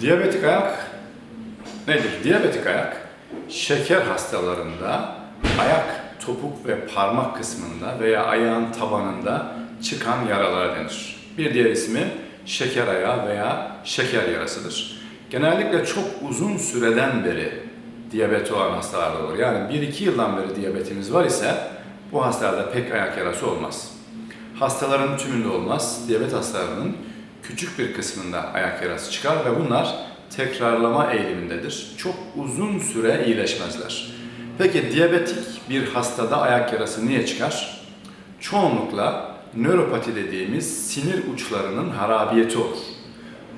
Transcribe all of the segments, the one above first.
Diyabetik ayak nedir? Diyabetik ayak şeker hastalarında ayak topuk ve parmak kısmında veya ayağın tabanında çıkan yaralara denir. Bir diğer ismi şeker ayağı veya şeker yarasıdır. Genellikle çok uzun süreden beri diyabet olan hastalarda olur. Yani 1-2 yıldan beri diyabetimiz var ise bu hastalarda pek ayak yarası olmaz. Hastaların tümünde olmaz. Diyabet hastalarının küçük bir kısmında ayak yarası çıkar ve bunlar tekrarlama eğilimindedir. Çok uzun süre iyileşmezler. Peki diyabetik bir hastada ayak yarası niye çıkar? Çoğunlukla nöropati dediğimiz sinir uçlarının harabiyeti olur.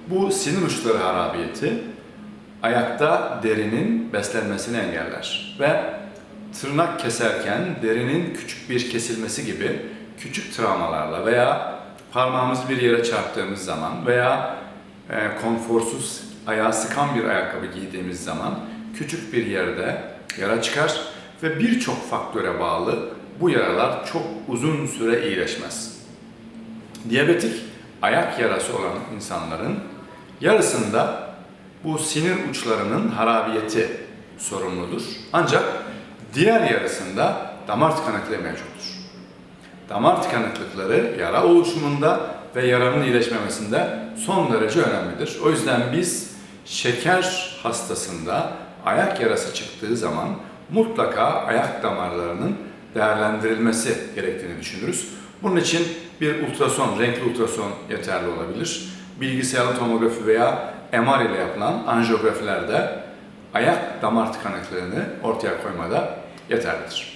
Bu sinir uçları harabiyeti ayakta derinin beslenmesini engeller ve tırnak keserken derinin küçük bir kesilmesi gibi küçük travmalarla veya parmağımızı bir yere çarptığımız zaman veya e, konforsuz ayağı sıkan bir ayakkabı giydiğimiz zaman küçük bir yerde yara çıkar ve birçok faktöre bağlı bu yaralar çok uzun süre iyileşmez. Diyabetik ayak yarası olan insanların yarısında bu sinir uçlarının harabiyeti sorumludur. Ancak diğer yarısında damar tıkanıklığı mevcuttur. Damar tıkanıklıkları yara oluşumunda ve yaranın iyileşmemesinde son derece önemlidir. O yüzden biz şeker hastasında ayak yarası çıktığı zaman mutlaka ayak damarlarının değerlendirilmesi gerektiğini düşünürüz. Bunun için bir ultrason, renkli ultrason yeterli olabilir. Bilgisayarlı tomografi veya MR ile yapılan anjiyografilerde ayak damar tıkanıklığını ortaya koymada yeterlidir.